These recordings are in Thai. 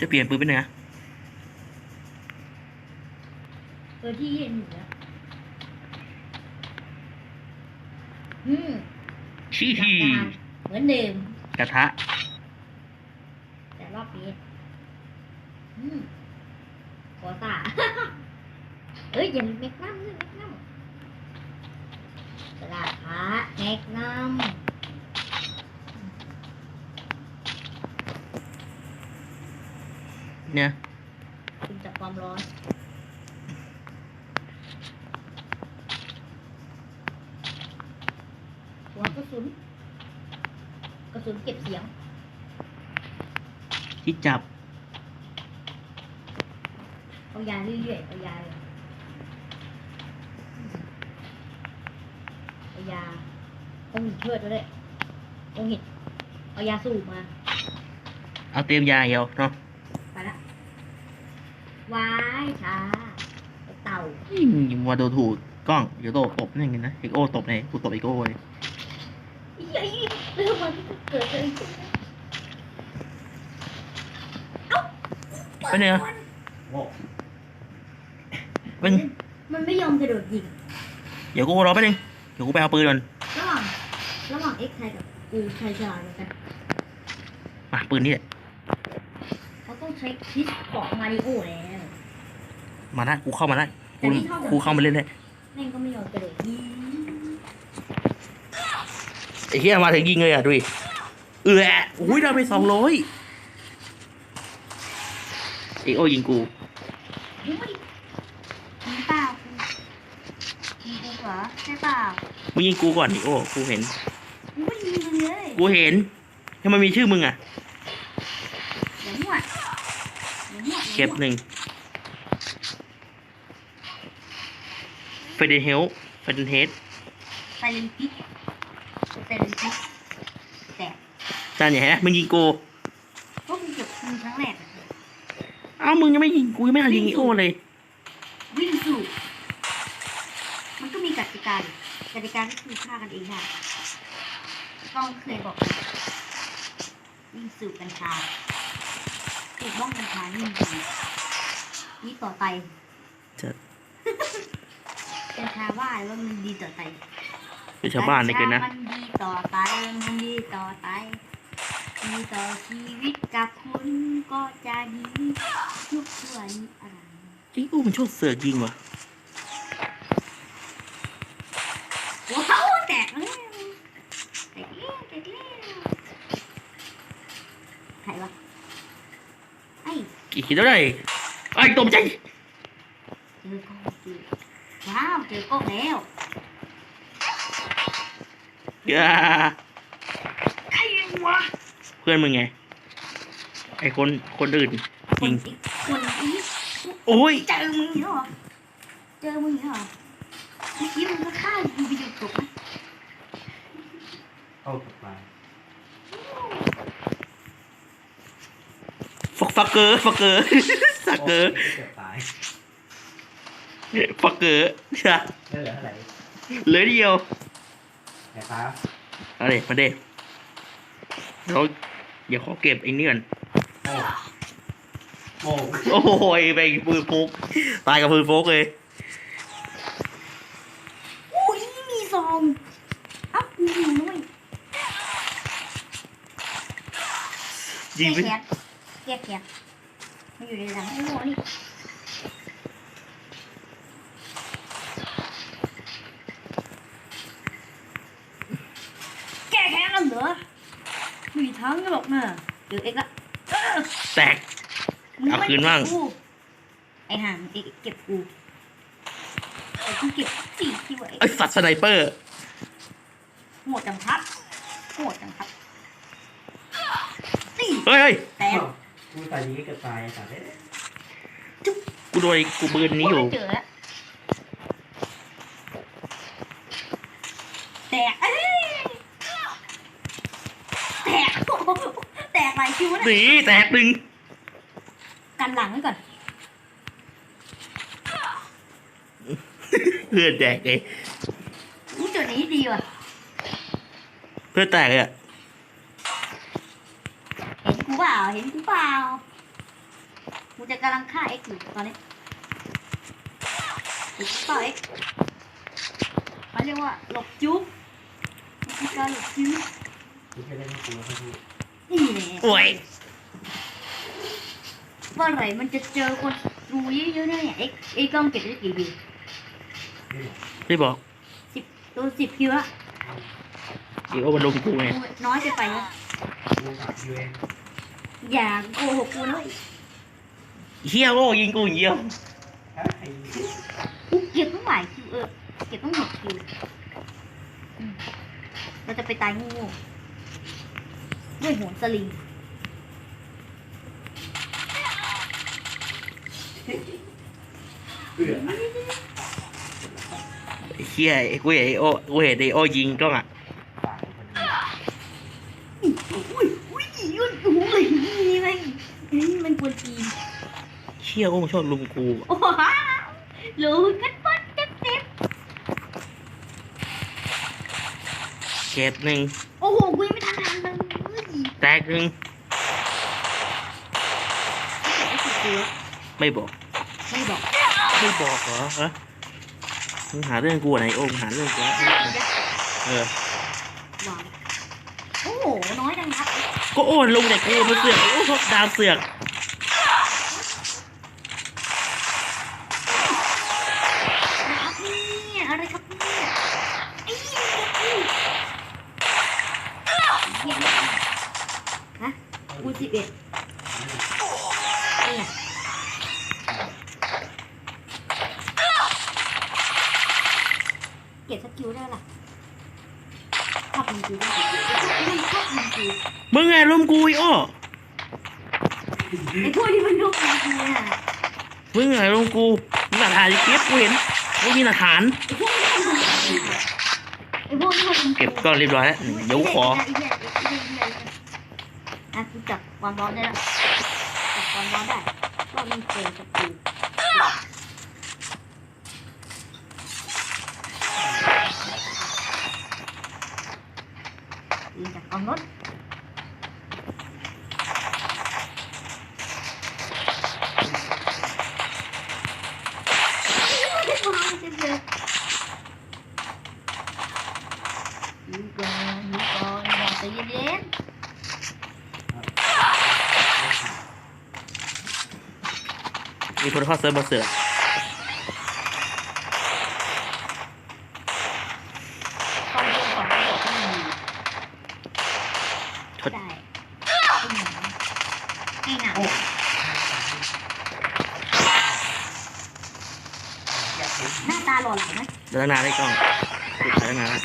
จะเปลี่ยนปืนเป็นไงเออที่เย็นอยู่แล้วอืมชี้หลักฮีการเหมือนเดิม กระทะ แต่รอบนี้อืมขอตา เอ้ยอย่าลืมแมกนัมด้วยแมกนัมสลัดพาแมกนัม เนี่ยคุณจากความร้อนหัวกระสุน กระสุนเก็บเสียง ที่จับเอายาเรื่อยๆเอายาเลยเอายาต้องหินเชิดไว้เลยต้องหินเอายาสูบมา เอาเตรียมยาเดียวเนาะไป ละวายช้าไอ้เต่าอืมวัวโดนถูกกล้องเดี๋ยวโดนตบนี่ไงนะเอกโอตบเลยกูตบเอกโอเลยเย้ยเรื่องมันเกิดอะไรขึ้นเอ้าไปเนี่ยโง่เป็นมันไม่ยอมกระโดดยิงเดี๋ยวกูรอแป๊บนึงเดี๋ยวกูไปเอาปืนก่อนระหว่างระหว่างเอ็กไทยกับกูใครฉลาดกว่ากันมาปืนนี่แหละเขา ต้องใช้คิดของมาริโอแล้วมาได้กูเข้ามาได้แต่กูนี่เท่ากับกูเข้ามาเล่นได้แม่งก็ไม่ยอมกระโดดยิงไอ้เหี้ยมาถึงยิงเลยอะดูดิเอออุ้ยเราไปสองร้อยเอกโอยิงกูยิงไม่ยิงเปล่ายิงกูเหรอใช่เปล่ามึงยิงกูก่อนเอกโอกูเห็นยิงไม่ยิงมึงเลยกูเห็นทำไมมีชื่อมึงอะ เดี๋ยวมั่วเดี๋ยวมั่ว เก็บหนึ่งเฟเดนเฮลเฟเดนเฮดไซเลนพิกไซเลนพิกแต่จานใหญ่ฮะมึงยิงกูพวกมึงเก็บมึงครั้งแรกอะเอ้ามึงยังไม่ยิงกูยังไม่ทันยิงอีโอเลยวิ่งสู่มันก็มีกติกาดิกติกาก็คือฆ่ากันเองได้ต้องเคยบอกนะวิ่งสู่กัญชา ปลูกบ้องกัญชานี่มันดีนี่ต่อไตจะกัญชาว่าว่ามันดีต่อไตเป็นชาวบ้านเลยเกินนะกัญชามันดีต่อไตมันดีต่อไตดีต่อชีวิตกับคุณก็จะดีทุกส่วนอะไรอีโอมันชอบเสือกยิงว่ะ ว้าวแตกแล้วแตกแล้วแตกแล้วใครวะไอ้ กี่คิดเท่าไหร่ไอ้ตกใจเจอกล้องเจอว้าวเจอกล้องแล้วอย่าไอ้วะเพื่อนมึงไง ไอ้คนคนอื่นคยินงอีกคนอีกโอ้ยเจอมึงเหรอเจอมึงเหรอเมื่อกี้มึงก็ฆ่ากูไปอยู่ตกนะเข้าตกปลา ฟักฟักเกอร์ฟักเกอร์ฟักเกอร์โเกือบตายฟักเกอร์ใช่ได้เหลือเท่าไหร่เหลือเดียวไหนฟ้าเอาเด็มาเด็เราเดี๋ยวขอเก็บไอ้นี่ก่อนโง่โง่โอ้ยไปปืนพกตายกับปืนพกเลยอุ้ยมีซองเอ้ากูอยู่ด้วยยิงไป แกะแกะแกะมันอยู่ในหลังไอ้หัวนี่แกะแค้นแล้วเหรอมีทั้งหรอกนะเดี๋ยวเอ็กละเออแตก มึงเอาไม่คืนบ้าง เก็บกูไอ้ห่างเอ็กเก็บกูแต่กูเก็บสี่ที่ไว้ไอ้สัตว์สไนเปอร์ โหดจังครับโหดจังครับสี่เฮ้ยเฮ้ยแต่เอ้า กูตายยิงให้เกือบตายไอ้สัตว์เอ้ยกูโดนไอ้กูปืนนี้อยู่เจอแล้วแตกเอ้ยแตกโอ้โหแตกหลายคิวหนะนีแตกหนึ่งกันหลังไว้ก่อน เพื่อนแตกเลยนี่จุดนี้ดีว่ะเพื่อนแตกเลยอะเห็นกูเปล่าเห็นกู เปล่ากูจะกำลังฆ่าเอ็กอยู่ตอนนี้ถูกเปล่าเอ็กเขาเรียกว่าหลบจุ๊บมันคือการหลบจุ๊บกูจะเล่นให้กูเขาดูนี่แหละโอ้ยเมื่อไหร่มันจะเจอคนดูเยอะๆเนี่ยเอ็กเอ็กต้องเก็บได้กี่วิวนี่แหละไม่บอกสิบตัวสิบคิวละเดี๋ยวมันลงกูไง น้อยไปไปแล้วกูกับยูเอง อย่าโกหกกูนะเว้ยเฮียโอ้ยิงกูอย่างเดียวฮะไอ้กูเก็บต้องหลายคิวเออเก็บต้องหกคิวอืมเราจะไปตายงูๆด้วยหัวสลิงเบื่อ ไอ้เฮียไอ้กูเห็นไอ้โอ้กูเห็นไอ้โอ้ยิงกล้องอะ ปากคนนี้ อุ้ยอุ้ยยุ่นหูเลยนี่แม่งเฮ้ยมันกวนจีน เฮียโอ้ชอบลุมกูโอ้โหรู้กันหมดเต็มเต็มเก็บหนึ่งโอ้โหกูยังไม่ทันทำเลยแตกหนึ่งไม่เก็บไอ้สิบตัวไม่บอก ไม่บอกไม่บอกเหรอฮะมึงหาเรื่องกูไหนโอ้มึงหาเรื่องกูเออวางโอ้โหน้อยดังนับก็โอ้ลงแต่กูมาเสือกโอ้ชอบดาวเสือก มันกิลมึงไงลุมกูไอ้โอ้ไอ้พวกที่มันลูกมันกิลน่ะมึงไงลุมกูมีหลักฐานเก็บกูเห็นกูมีหลักฐานไอ้พวกที่มันลูกมันกิลไอ้พวกที่มันเก็บก็เรียบร้อยแล้วเดี๋ยวขออะกูจับความร้อนได้แล้วจับความร้อนได้ว่ามันเจอสกิ ลยิงจากกองรถอยู่ก่อนอยู่ก่อนอย่าใจเย็นมีคนเข้าเซิร์ฟมาเสือก ๆต้องเรื่องของระบบที่มันมี ชดได้ให้หนังโอ้หน้าตาหล่อเหลาไหมเดินนานได้กล้องติดถ่ายตั้งนานแล้ว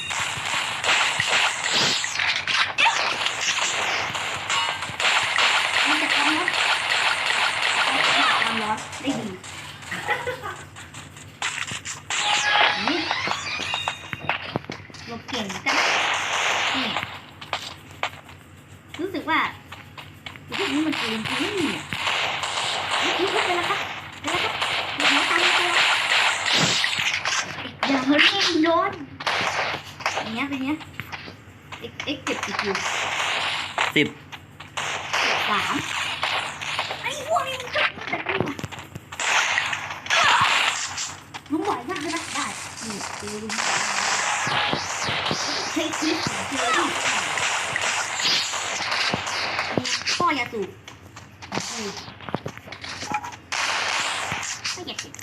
มันจะทำรถทำรถได้ดีนี่หลบเก่งกันนี่รู้สึกว่าพวกนี้มันเกมจริงเนี่ยนี่คือไปแล้วครับไปแล้วครับหนีตามไปแล้วอย่ามาเร่งโดนอย่างเงี้ยเป็นเงี้ยเอ็กเอ็กเก็บกี่คิว สิบ สามไอ้พวกนี้มันก็แต่กูอะมึงไหวมากเลยนะ ได้นี่ดูดูเทคนิคเจอดินี่พ่อยาสูบนี่ไม่อยากกิน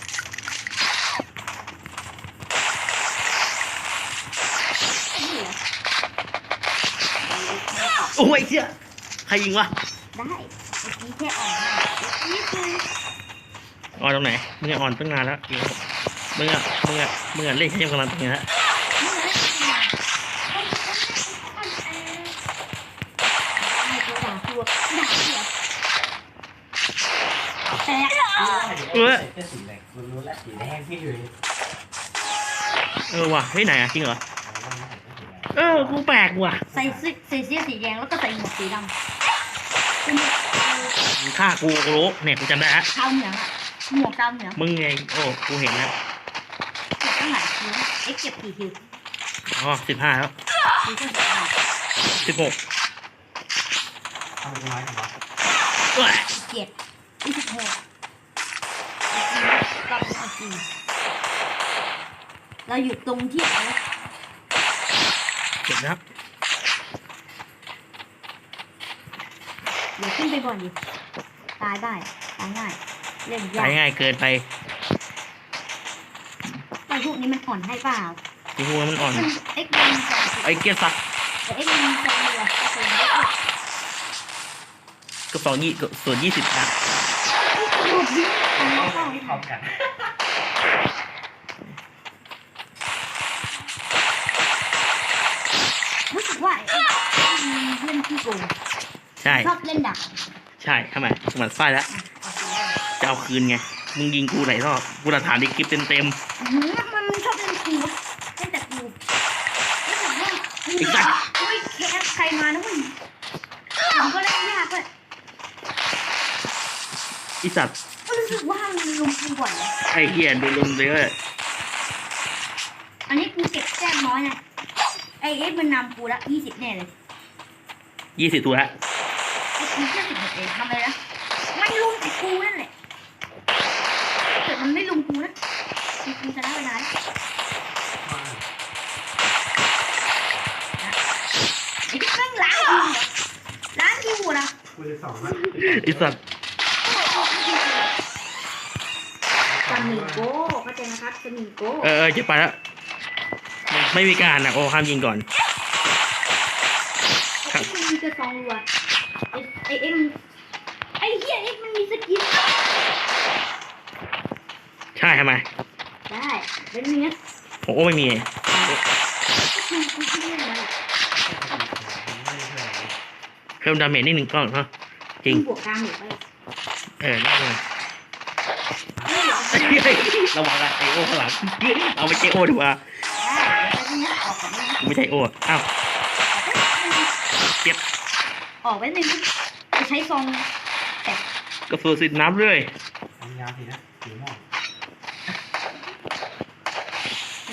นี่เหรอโอ้ยเชี่ยใครยิงวะ ได้เมื่อกี้แค่อ่อนมากเมื่อกี้คืออ่อนตรงไหนมึงอะอ่อนตั้งนานแล้วยิง มึงอะมึงอะมึงอะเล่นแค่ยังกำลังตรงนี้ฮะเมื่อไรไม่ตัวด่าตัวด่าเหรอแตกเออเจะสีแดงมันรู้แล้วสีแดงที่อยู่เออว่ะเฮ้ยไหนอะจริงเหรอ เออ กูแปลกว่ะ ใส่เสื้อใส่เสื้อสีแดงแล้วก็ใส่หมวกสีดำเป็นมึงฆ่ากูกูรู้เนี่ยกูจำได้ฮะชาวเหนืองอะหมวกชาวเหนืองมึงไงโอ้ กูเห็นนะเก็บตั้งหลายคิวนะเอ็กเก็บกี่คิวอ๋อสิบห้าแล้วคิวก็สิบห้าสิบหกทำไมกูน้อยจังวะเอ้ยเจ็ดยี่สิบหกเราเอาจริงเราอยู่ตรงที่ไหนนะเก็บนะครับเดี๋ยวขึ้นไปก่อนดิตายได้ตายง่ายเล่นยาตากยง่ายเกินไปไอ้ พวกนี้มันอ่อนให้เปล่าที่หัวมันอ่อนมันเอ็กซ์มันสองสิบไอ้เกียร์สักแต่เอ็กซ์มันสองเหลือก็เป็นเอ็กซ์กระสองยี่กระส่วนยี่สิบอะหลุดยิงของเราเข้าพร้อมกันรู้สึกว่าไอ้เอ็กซ์มันเล่นขี้โกงใช่ ชอบเล่นดัก ใช่ทำไมหมันไส้แล้ว จะเอาคืนไง มึงยิงกูไหนรอบกูหลักฐานในคลิปเต็มเต็มหืมมันชอบเล่นกูเล่นแต่กูรู้สึกว่าไอ้สัตว์เฮ้ยแคสใครมานะเว้ยผมก็เล่นยากเลยๆไอีสัตว์ก็รู้สึกว่ามันลุมกูบ่อยเลยไอ้เหี้ยดูลุมเลยเว้ยอันนี้กูเก็บแต้มน้อยนะไอเอ็กซ์มันนำกูละยี่สิบแน่เลยยี่สิบตัวละไอ้กูแค่สิบเอ็ดเองทำอะไรนะมันลุมแต่กูนั่นแหละเกิดมันไม่ลุมกูนะกูกูชนะไปนานแล้วไอ้ที่แม่งล้างกูเหรอล้างกูเหรอกูจะสองนะไอีสัตว์สมีโก้เข้าใจนะครับสมีโก้เออเออจะไปแล้วไม่มีการนะโอ้ห้ามยิงก่อนไอ้เอ็กซ์มันมีกระซองรัวไอ้ไอ้เอ็กซ์มันไอ้เหี้ยเอ็กซ์มันมีสกิน ใช่ทำไมได้เป็นอย่างเงี้ยโอ้ไม่มีก็คือกูที่เล่นนั่นแหละเพิ่มดาเมจนิดหนึ่งก้อนเนาะจริงบวกกลางหรือไปเออได้เลยไม่เหรอเฮ้ยระวังอะไอโอข้างหลังเอาไปเจโอดีกว่าได้แล้วทีนี้ออกก่อนนะกูไม่ใช่โออ้าวเจ็บออกไว้หนึ่งจะใช้ซองกระสุนสิน้ำเลยทำยาวสินะสีม่วง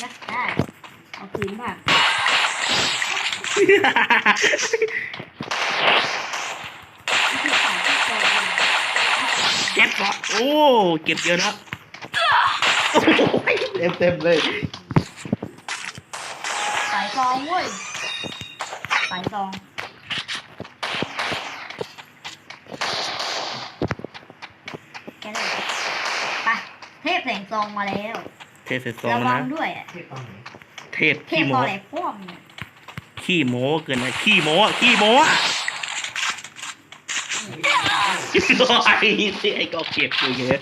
นะได้ เอาคืนบ้างคือฝ่ายที่โกงเจ็บปะโอ้เก็บเยอะนะโอ้ยเต็มเต็มๆเลย สายซองเว้ย สายซองแค่นั้นแหละไปเทพแสงซองมาแล้ว เทพเสร็จสองระแล้ววังนะด้วยอะเทียบตอนไหน เทพเทขี้พโมตอแหลกพ่วงเนี่ยขี้โมเกินไปขี้โมอะขี้โมอะไอ้ที่ไอ้ก็เก็บอยู่เยอะ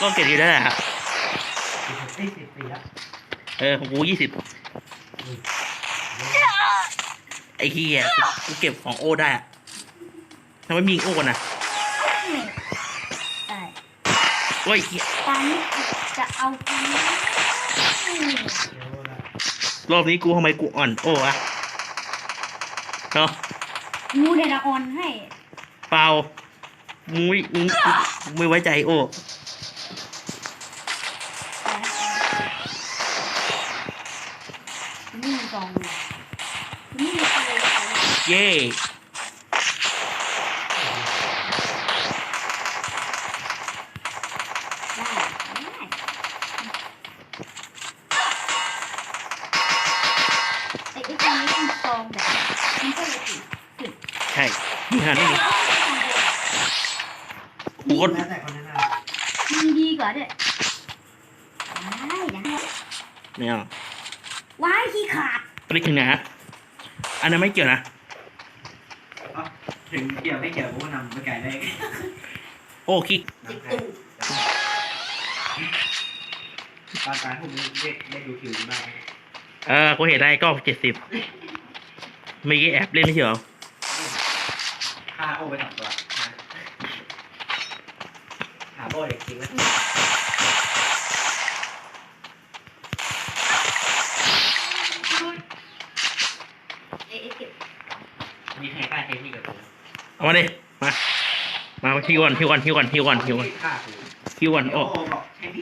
ก็เก็บอยู่ได้แหละสิบหกสิบสิบปีแล้วเออของกูยี่สิบไอ้เหี้ยกูกูเก็บของโอได้อะทำไมมียิงโอกันนะได้โอ้ยเหี้ยตอนนี้จะเอาคืนเดี๋ยวละ รอบนี้กูทำไมกูอ่อนโออะเนาะงูเดดาออนให้ เปล่ามุ้ยมึงมึงไม่ไว้ใจโอนี่มีกองดูนี่มีอะไรเย่ ใช่ยิงหันไม่มีกูก็แล้วแต่คนนั้นนะมีดีกว่าด้วยได้ได้ไม่เอาว้ายขี้ขาดไปถึงไหนฮะอันนั้นไม่เกี่ยวนะถึงเกี่ยวไม่เกี่ยวกูนำไปไกลได้โอ้คิกติดตูตอนการพวกนี้ได้ได้ดูคิวดีมากเออกูเห็นได้ก็เจ็ดสิบเมื่อกี้แอบเล่นไม่ใช่เหรอ ฆ่าโอ้ไปสองตัวถามโอ้เด็กจริงไหมเอ๊ะเก็บมีใครกล้าใช้ที่กับกูเอามาดิ มา มาฮิวก่อนฮิวก่อนฮิวก่อนฮิวก่อนฮิวก่อนฆ่ากูฮิวก่อนโอ้โอ้บอกใช้พี่